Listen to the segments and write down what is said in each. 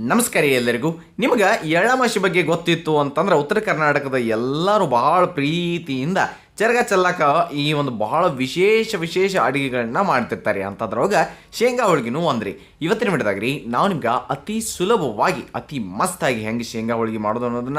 ನಮಸ್ಕಾರ ಎಲ್ಲರಿಗೂ. ನಿಮಗೆ ಎಳ್ಳಮಾಶಿ ಬಗ್ಗೆ ಗೊತ್ತಿತ್ತು ಅಂತಂದ್ರೆ ಉತ್ತರ ಕರ್ನಾಟಕದ ಎಲ್ಲರೂ ಬಹಳ ಪ್ರೀತಿಯಿಂದ ಚರಗ ಚೆಲ್ಲಕ ಈ ಒಂದು ಬಹಳ ವಿಶೇಷ ವಿಶೇಷ ಅಡುಗೆಗಳನ್ನ ಮಾಡ್ತಿರ್ತಾರೆ ಅಂತದ್ರೊಳಗ ಶೇಂಗಾ ಹೋಳಿಗೆನೂ ಒಂದ್ರಿ. ಇವತ್ತಿನ ಬಿಡದಾಗ್ರಿ ನಾವು ನಿಮ್ಗೆ ಅತಿ ಸುಲಭವಾಗಿ, ಅತಿ ಮಸ್ತಾಗಿ ಹೆಂಗೆ ಶೇಂಗಾ ಹೋಳಿಗೆ ಮಾಡೋದು ಅನ್ನೋದನ್ನ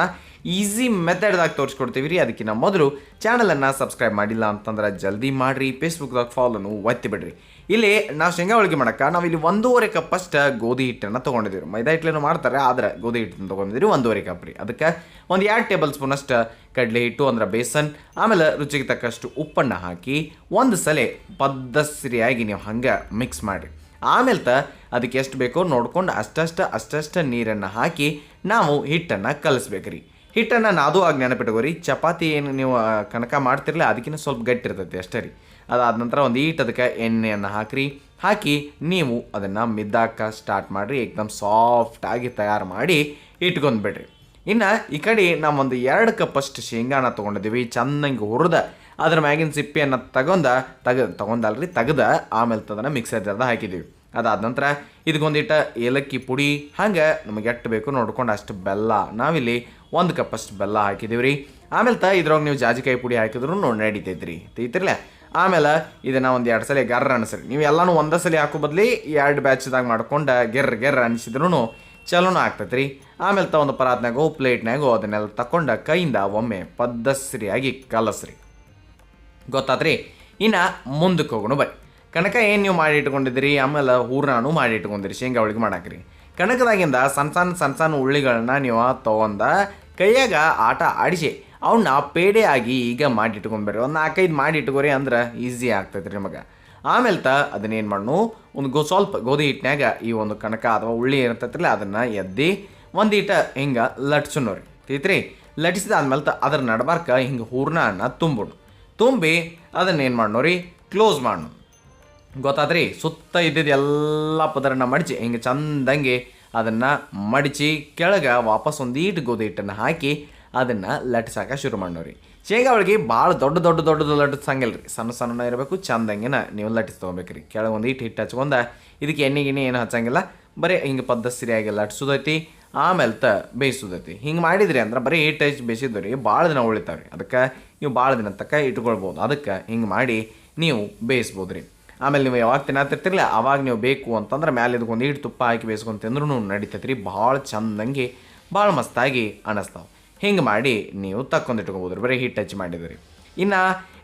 ಈಸಿ ಮೆಥಡ್ದಾಗ ತೋರಿಸ್ಕೊಡ್ತೀವಿ ರೀ. ಅದಕ್ಕಿಂತ ಮೊದಲು ಚಾನಲನ್ನು ಸಬ್ಸ್ಕ್ರೈಬ್ ಮಾಡಿಲ್ಲ ಅಂತಂದ್ರೆ ಜಲ್ದಿ ಮಾಡಿರಿ. ಫೇಸ್ಬುಕ್ದಾಗ ಫಾಲೋನು ಒತ್ತಿ ಬಿಡ್ರಿ. ಇಲ್ಲಿ ನಾವು ಶೇಂಗಾ ಹೋಳಿಗೆ ಮಾಡಕ್ಕೆ ನಾವು ಇಲ್ಲಿ ಒಂದೂವರೆ ಕಪ್ ಅಷ್ಟು ಗೋಧಿ ಹಿಟ್ಟನ್ನು ತೊಗೊಂಡಿದ್ದೀವಿ ಮೈದಾ ಹಿಟ್ಟಲೇನು ಮಾಡ್ತಾರೆ, ಆದರೆ ಗೋಧಿ ಹಿಟ್ಟನ್ನು ತೊಗೊಂಡಿದ್ದೀರಿ ಒಂದೂವರೆ ಕಪ್ ರೀ. ಅದಕ್ಕೆ ಒಂದು ಎರಡು ಟೇಬಲ್ ಸ್ಪೂನ್ ಅಷ್ಟು ಕಡಲೆ ಹಿಟ್ಟು, ಅಂದ್ರೆ ಬೇಸನ್, ಆಮೇಲೆ ರುಚಿಗೆ ತಕ್ಕಷ್ಟು ಉಪ್ಪನ್ನು ಹಾಕಿ ಒಂದು ಸಲ ಪದ್ದಸರಿಯಾಗಿ ನೀವು ಹಂಗೆ ಮಿಕ್ಸ್ ಮಾಡಿರಿ. ಆಮೇಲೆ ತ ಅದಕ್ಕೆ ಎಷ್ಟು ಬೇಕೋ ನೋಡ್ಕೊಂಡು ಅಷ್ಟಷ್ಟು ಅಷ್ಟಷ್ಟು ನೀರನ್ನು ಹಾಕಿ ನಾವು ಹಿಟ್ಟನ್ನು ಕಲಿಸ್ಬೇಕ್ರಿ. ಹಿಟ್ಟನ್ನು ನಾದು ಆಗಿ ನೆನಪಿಟ್ಕೋರಿ ಚಪಾತಿ ಏನು ನೀವು ಕನಕ ಮಾಡ್ತಿರಲ್ಲ ಅದಕ್ಕಿಂತ ಸ್ವಲ್ಪ ಗಟ್ಟಿ ಇರ್ತೈತಿ, ಅಷ್ಟೇ ರೀ. ಅದಾದ ನಂತರ ಒಂದು ಈಟ್ ಅದಕ್ಕೆ ಎಣ್ಣೆಯನ್ನು ಹಾಕ್ರಿ. ಹಾಕಿ ನೀವು ಅದನ್ನು ಮಿದ್ದಾಕ ಸ್ಟಾರ್ಟ್ ಮಾಡಿರಿ ಏಕ್ದಮ್ ಸಾಫ್ಟಾಗಿ ತಯಾರು ಮಾಡಿ ಇಟ್ಕೊಂಡ್ಬಿಡ್ರಿ ಇನ್ನು ಈ ಕಡೆ ನಾವೊಂದು ಎರಡು ಕಪ್ಪಷ್ಟು ಶೇಂಗಾನ ತೊಗೊಂಡಿದ್ದೀವಿ, ಚೆನ್ನಾಗಿ ಹುರಿದ, ಅದ್ರ ಮ್ಯಾಗಿನ ಸಿಪ್ಪೆಯನ್ನು ತಗೊಂಡ ತಗ, ತಗೊಂಡಲ್ರಿ, ತೆಗ್ದ, ಆಮೇಲೆ ಅದನ್ನು ಮಿಕ್ಸರ್ ಜಾರ್ದ ಹಾಕಿದ್ದೀವಿ. ಅದಾದ ನಂತರ ಇದಕ್ಕೊಂದಿಟ್ಟ ಏಲಕ್ಕಿ ಪುಡಿ, ಹಂಗೆ ನಮಗೆ ಎಷ್ಟು ಬೇಕು ನೋಡ್ಕೊಂಡು ಅಷ್ಟು ಬೆಲ್ಲ, ನಾವಿಲ್ಲಿ ಒಂದು ಕಪ್ ಅಷ್ಟು ಬೆಲ್ಲ ಹಾಕಿದ್ದೀವಿ ರೀ ಆಮೇಲೆ ತ ಇದ್ರೊಳಗೆ ನೀವು ಜಾಜಿಕಾಯಿ ಪುಡಿ ಹಾಕಿದ್ರು ನೋಡಿ ನಡೀತೈತೆ ರೀ ಆಮೇಲೆ ಇದನ್ನು ಒಂದು ಎರಡು ಸಲ ಗರ್ರ ಅನಿಸ್ರಿ. ನೀವು ಎಲ್ಲನೂ ಒಂದೇ ಸಲ ಹಾಕೋ ಬದಲಿ ಎರಡು ಬ್ಯಾಚ್ದಾಗ ಮಾಡ್ಕೊಂಡು ಗೆರ್ರ ಗೆರ್ರ ಅನಿಸಿದ್ರು ಚಲೋನು ಆಗ್ತೈತೆ ರೀ ಆಮೇಲೆ ತ ಒಂದು ಪರಾತ್ನಾಗೋ ಪ್ಲೇಟ್ನಾಗೋ ಅದನ್ನೆಲ್ಲ ತಕೊಂಡು ಕೈಯಿಂದ ಒಮ್ಮೆ ಪದ್ದಸ್ರಿಯಾಗಿ ಕಲಸ್ರಿ. ಗೊತ್ತಾತ್ರಿ? ಇನ್ನು ಮುಂದಕ್ಕೆ ಹೋಗೋಣ ಬರ್ರಿ ಕಣಕ ಏನು ನೀವು ಮಾಡಿ ಇಟ್ಕೊಂಡಿದ್ದೀರಿ? ಆಮೇಲೆ ಹೂರ್ನಾನು ಮಾಡಿ ಇಟ್ಕೊಂಡಿರಿ. ಶೇಂಗಾ ಹೋಳಿಗೆ ಮಾಡಾಕ್ರಿ. ಕಣಕದಾಗಿಂದ ಸಣ್ಣ ಸಣ್ಣ ಸಣ್ಣ ಸಣ್ಣ ಉಳ್ಳಿಗಳನ್ನ ನೀವು ತಗೊಂಡ ಕೈಯಾಗ ಆಟ ಆಡಿಸಿ ಅವನ್ನ ಪೇಡೆ ಆಗಿ ಈಗ ಮಾಡಿ ಇಟ್ಕೊಂಡ್ಬರ್ರಿ ಒಂದು ನಾಲ್ಕೈದು ಮಾಡಿ ಇಟ್ಕೋರಿ ಅಂದ್ರೆ ಈಸಿ ಆಗ್ತೈತ್ರಿ ನಿಮಗೆ. ಆಮೇಲೆ ತ ಅದನ್ನೇನು ಮಾಡ್ನು, ಒಂದು ಗೋ, ಸ್ವಲ್ಪ ಗೋಧಿ ಹಿಟ್ಟಿನಾಗ ಈ ಒಂದು ಕಣಕ ಅಥವಾ ಉಳ್ಳಿ ಏನಿರ್ತೈತ್ರಿ ಅದನ್ನು ಎದ್ದಿ ಇಟ ಹಿಂಗೆ ಲಟ್ಸುನು ರೀ ತಿತ್ರಿ ಲಟಿಸಿದ ಆದ್ಮೇಲೆ ತ ಅದ್ರ ನಡ್ಬಾರ್ಕ ಹಿಂಗೆ ಹೂರ್ಣ ತುಂಬಿಡು ತುಂಬಿ ಅದನ್ನೇನು ಏನು ರೀ ಕ್ಲೋಸ್ ಮಾಡ್ನು. ಗೊತ್ತಾದ್ರಿ ಸುತ್ತ ಇದ್ದಿದ್ದು ಎಲ್ಲ ಪದರನ್ನ ಮಡಚಿ, ಹಿಂಗೆ ಚಂದಂಗೆ ಅದನ್ನು ಮಡಚಿ ಕೆಳಗೆ ವಾಪಸ್ ಒಂದೀಟು ಗೋಧಿ ಹಿಟ್ಟನ್ನು ಹಾಕಿ ಅದನ್ನು ಲಟ್ಸಾಕ ಶುರು ಮಾಡೋರಿ ಶೇಂಗಾ ಹೋಳಿಗೆ ಭಾಳ ದೊಡ್ಡ ದೊಡ್ಡ ದೊಡ್ಡದು ಲಟ್ಟಿಸಂಗಿಲ್ಲ ರೀ ಸಣ್ಣ ಸಣ್ಣ ಇರಬೇಕು, ಚಂದಂಗೆನ ನೀವು ಲಟ್ಟಿಸ್ ತೊಗೊಬೇಕ್ರಿ. ಕೆಳಗೆ ಒಂದು ಹಿಟ್ಟು ಹಿಟ್ಟು ಹಚ್ಕೊಂಡ ಇದಕ್ಕೆ ಎಣ್ಣೆ ಗಿಣ್ಣೆ ಏನು ಹಚ್ಚಂಗಿಲ್ಲ. ಬರೀ ಹಿಂಗೆ ಪದ್ಧತಿಯಾಗಿ ಲಟ್ಸೋದೈತಿ ಆಮೇಲೆ ತ ಬೇಯಿಸೋದೈತಿ. ಹಿಂಗೆ ಮಾಡಿದ್ರಿ ಅಂದ್ರೆ ಬರೀ ಹಿಟ್ಟು ಹೆಚ್ಚು ಬೇಯಿಸಿದ್ರಿ ರೀ ಭಾಳ ದಿನ ಉಳಿತಾವ್ರಿ. ಅದಕ್ಕೆ ನೀವು ಭಾಳ ದಿನ ತಕ್ಕ ಇಟ್ಕೊಳ್ಬೋದು. ಅದಕ್ಕೆ ಹಿಂಗೆ ಮಾಡಿ ನೀವು ಬೇಯಿಸ್ಬೋದು ರೀ ಆಮೇಲೆ ನೀವು ಯಾವಾಗ ತಿನ್ನತ್ತಿರ್ತಿರಲ್ಲ ಅವಾಗ ನೀವು ಬೇಕು ಅಂತಂದ್ರೆ ಮ್ಯಾಲೆ ಇದಕ್ಕೊಂದು ಈಟು ತುಪ್ಪ ಹಾಕಿ ಬೇಯಿಸ್ಕೊಂಡು ತಿಂದ್ರೂ ನಡೀತೈತೆ ರೀ ಭಾಳ ಚಂದಂಗೆ, ಭಾಳ ಮಸ್ತಾಗಿ ಅನ್ನಿಸ್ತಾವೆ ಹಿಂಗೆ ಮಾಡಿ ನೀವು ತಕ್ಕೊಂಡು ಇಟ್ಕೋಬೋದು ರೀ ಬರೀ ಹಿಟ್ಟು ಟಚ್ ಮಾಡಿದ್ರಿ. ಇನ್ನು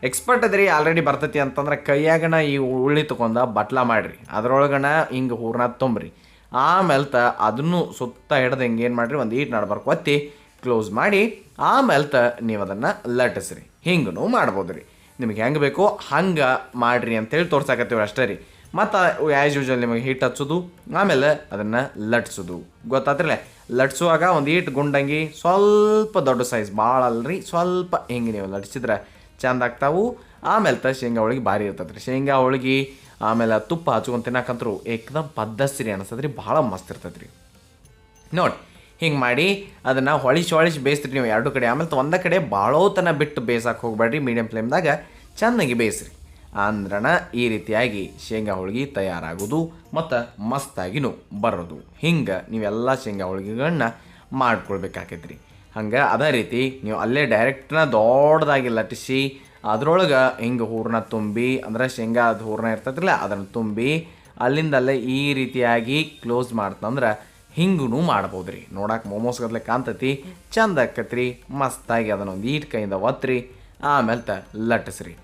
ಎಕ್ಸ್ಪರ್ಟ್ ಅದ್ರಿ, ಆಲ್ರೆಡಿ ಬರ್ತೈತಿ ಅಂತಂದ್ರೆ ಕೈಯಾಗಣ ಈ ಉಳ್ಳಿ ತೊಗೊಂಡ ಬಟ್ಲ ಮಾಡಿರಿ, ಅದರೊಳಗಣ ಹಿಂಗೆ ಹೂರ್ನ ತುಂಬ್ರಿ. ಆಮೇಲೆ ತ ಅದನ್ನು ಸುತ್ತ ಹಿಡ್ದು ಹಿಂಗೆ ಏನು ಮಾಡಿರಿ, ಒಂದು ಈಟ್ ನಡ್ಬರ್ಕು ಒತ್ತಿ ಕ್ಲೋಸ್ ಮಾಡಿ ಆಮೇಲೆ ತ ನೀವು ಅದನ್ನು ಲಟ್ಟಿಸ್ರಿ ಹಿಂಗೂ ಮಾಡ್ಬೋದು ರೀ ನಿಮಗೆ ಹೆಂಗೆ ಬೇಕೋ ಹಂಗೆ ಮಾಡಿರಿ ಅಂತೇಳಿ ತೋರ್ಸಾಕತ್ತೀವಿ ಅಷ್ಟೇ ರೀ. ಮತ್ತು ಆ್ಯಸ್ ಯೂಶ್ವಲ್ ನಿಮಗೆ ಹಿಟ್ಟು ಹಚ್ಚೋದು, ಆಮೇಲೆ ಅದನ್ನು ಲಟ್ಸೋದು. ಗೊತ್ತಾತ್ರಲ್ಲ ಲಟ್ಸುವಾಗ ಒಂದು ಈಟ್ ಗುಂಡಂಗಿ ಸ್ವಲ್ಪ ದೊಡ್ಡ ಸೈಜ್ ಭಾಳ ಅಲ್ರಿ, ಸ್ವಲ್ಪ ಹಿಂಗೆ ನೀವು ಲಟ್ಸಿದ್ರೆ ಚೆಂದ ಆಗ್ತಾವು. ಆಮೇಲೆ ತ ಶೇಂಗಾ ಹೋಳಿಗೆ ಭಾರಿ ಇರ್ತದೆ ರೀ ಶೇಂಗಾ ಹೋಳಿಗೆ, ಆಮೇಲೆ ತುಪ್ಪ ಹಚ್ಕೊಂಡು ತಿನ್ನಕಂತರು ಏಕದಮ್ ಪದ್ದಸ್ರಿ ಅನಿಸ್ತದೆ ರೀ ಭಾಳ ಮಸ್ತ್ ಇರ್ತೈತೆ ರೀ ನೋಡಿ ಹಿಂಗೆ ಮಾಡಿ ಅದನ್ನು ಹೊಳಿಸಿ ಹೊಳಿಸಿ ಬೇಯಿಸ್ರಿ ನೀವು ಎರಡು ಕಡೆ. ಆಮೇಲೆ ಒಂದೇ ಕಡೆ ಭಾಳೋತನ ಬಿಟ್ಟು ಬೇಯಿಸಕ್ಕೆ ಹೋಗಬೇಡ್ರಿ ಮೀಡಿಯಮ್ ಫ್ಲೇಮ್ದಾಗ ಚೆನ್ನಾಗಿ ಬೇಯಿಸ್ರಿ. ಅಂದ್ರಣ ಈ ರೀತಿಯಾಗಿ ಶೇಂಗಾ ಹೋಳಿಗೆ ತಯಾರಾಗೋದು ಮತ್ತು ಮಸ್ತಾಗಿನೂ ಬರೋದು. ಹಿಂಗೆ ನೀವೆಲ್ಲ ಶೇಂಗಾ ಹೋಳಿಗೆಗಳನ್ನ ಮಾಡ್ಕೊಳ್ಬೇಕಾಕೈತ್ರಿ. ಹಂಗೆ ಅದೇ ರೀತಿ ನೀವು ಅಲ್ಲೇ ಡೈರೆಕ್ಟ್ನ ದೊಡ್ಡದಾಗಿ ಲಟ್ಟಿಸಿ ಅದರೊಳಗೆ ಹಿಂಗೆ ಹೂರ್ಣ ತುಂಬಿ, ಅಂದ್ರೆ ಶೇಂಗಾದ ಹೂರ್ಣ ಇರ್ತೈತಿಲ್ಲ ಅದನ್ನು ತುಂಬಿ ಅಲ್ಲಿಂದಲ್ಲೇ ಈ ರೀತಿಯಾಗಿ ಕ್ಲೋಸ್ ಮಾಡ್ತಂದ್ರೆ ಹಿಂಗೂ ಮಾಡ್ಬೋದು ರೀ ನೋಡಕ್ಕೆ ಮೋಮೋಸ್ ಗದ್ಲೆ ಕಾಣ್ತೈತಿ, ಚಂದ ಆಕತ್ರಿ, ಮಸ್ತಾಗಿ ಅದನ್ನೊಂದು ಈಟ್ ಕೈಯಿಂದ ಒತ್ರಿ, ಆಮೇಲೆ ತ ಲಟ್ಟಿಸ್ರಿ.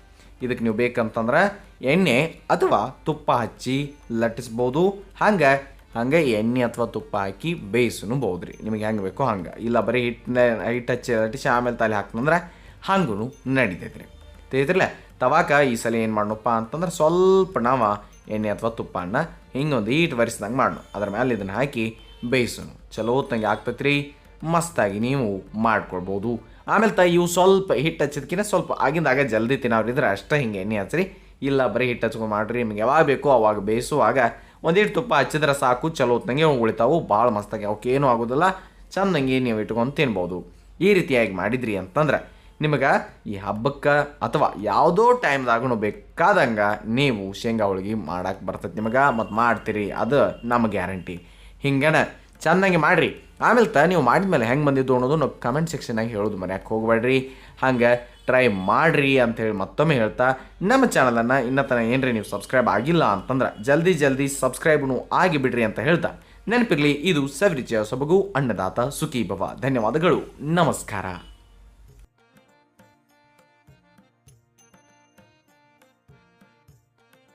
ಇದಕ್ಕೆ ನೀವು ಬೇಕಂತಂದ್ರೆ ಎಣ್ಣೆ ಅಥವಾ ತುಪ್ಪ ಹಚ್ಚಿ ಲಟ್ಟಿಸ್ಬೋದು. ಹಂಗೆ ಹಂಗೆ ಎಣ್ಣೆ ಅಥವಾ ತುಪ್ಪ ಹಾಕಿ ಬೇಯಿಸೂ ರೀ ನಿಮಗೆ ಹೆಂಗೆ ಬೇಕೋ ಹಂಗೆ. ಇಲ್ಲ ಬರೀ ಹಿಟ್ಟನ್ನ ಹಿಟ್ಟು ಹಚ್ಚಿ ಲಟ್ಟಿಸಿ ಆಮೇಲೆ ತಲೆ ಹಾಕ್ತಂದ್ರೆ ಹಂಗೂ ನಡೀತೈತೆ ರೀ ತಿಳಿದ್ರಲ್ಲ, ತವಾಕ ಈ ಸಲ ಏನು ಮಾಡೋಣಪ್ಪ ಅಂತಂದ್ರೆ ಸ್ವಲ್ಪ ನಾವು ಎಣ್ಣೆ ಅಥವಾ ತುಪ್ಪನ ಹಿಂಗೊಂದು ಈಟ್ ವರಿಸ್ದಂಗೆ ಮಾಡೋಣ ಅದ್ರ ಮೇಲೆ ಇದನ್ನು ಹಾಕಿ ಬೇಯಿಸೋನು ಚಲೋ ಹೊತ್ತಂಗೆ ಆಗ್ತೈತ್ರಿ. ಮಸ್ತಾಗಿ ನೀವು ಮಾಡ್ಕೊಳ್ಬೋದು. ಆಮೇಲೆ ತ ಇವು ಸ್ವಲ್ಪ ಹಿಟ್ಟು ಹಚ್ಚಿದ್ಕಿಂತ ಸ್ವಲ್ಪ ಆಗಿಂದಾಗ ಜಲ್ದಿ ತಿನ್ನೋರಿದ್ರೆ ಅಷ್ಟೇ ಹಿಂಗೆ ಎಣ್ಣೆ ಹಚ್ಚಿರಿ ಇಲ್ಲ ಬರೀ ಹಿಟ್ಟು ಹಚ್ಕೊಂಡು ಮಾಡಿರಿ. ನಿಮ್ಗೆ ಯಾವಾಗ ಬೇಕೋ ಅವಾಗ ಬೇಯಿಸುವಾಗ ಒಂದಿಟ್ಟು ತುಪ್ಪ ಹಚ್ಚಿದ್ರೆ ಸಾಕು, ಚಲೋ ಹೊತ್ತಂಗೆ ಉಳಿತಾವು, ಭಾಳ ಮಸ್ತಾಗಿ ಅವಕ್ಕೇನು ಆಗೋದಿಲ್ಲ. ಚಂದಂಗೆ ನೀವು ಇಟ್ಕೊಂಡು ತಿನ್ಬೋದು. ಈ ರೀತಿಯಾಗಿ ಮಾಡಿದ್ರಿ ಅಂತಂದ್ರೆ ನಿಮಗೆ ಈ ಹಬ್ಬಕ್ಕೆ ಅಥವಾ ಯಾವುದೋ ಟೈಮ್ದಾಗೂ ಬೇಕಾದಂಗೆ ನೀವು ಶೇಂಗಾ ಹೋಳಿಗೆ ಮಾಡಕ್ಕೆ ಬರ್ತೈತೆ ನಿಮಗೆ. ಮತ್ತು ಮಾಡ್ತೀರಿ, ಅದು ನಮ್ಮ ಗ್ಯಾರಂಟಿ. ಹಿಂಗನ ಚೆನ್ನಾಗಿ ಮಾಡಿರಿ. ಆಮೇಲೆ ತ ನೀವು ಮಾಡಿದ್ಮೇಲೆ ಹೆಂಗೆ ಬಂದಿದ್ದು ಅನ್ನೋದು ನಾವು ಕಮೆಂಟ್ ಸೆಕ್ಷನಾಗಿ ಹೇಳೋದು ಮರ್ಯಾಕೆ ಹೋಗಬೇಡ್ರಿ. ಹಂಗೆ ಟ್ರೈ ಮಾಡಿರಿ ಅಂತೇಳಿ ಮತ್ತೊಮ್ಮೆ ಹೇಳ್ತಾ, ನಮ್ಮ ಚಾನಲನ್ನು ಇನ್ನೂ ತನಕ ಏನ್ರಿ ನೀವು ಸಬ್ಸ್ಕ್ರೈಬ್ ಆಗಿಲ್ಲ ಅಂತಂದ್ರೆ ಜಲ್ದಿ ಜಲ್ದಿ ಸಬ್ಸ್ಕ್ರೈಬ್ನು ಆಗಿಬಿಡ್ರಿ ಅಂತ ಹೇಳ್ತಾ. ನೆನಪಿರಲಿ, ಇದು ಸವಿರುಚಿಯ ಸೊಬಗು, ಅನ್ನದಾತ ಸುಖಿ ಭವ ಧನ್ಯವಾದಗಳು. ನಮಸ್ಕಾರ.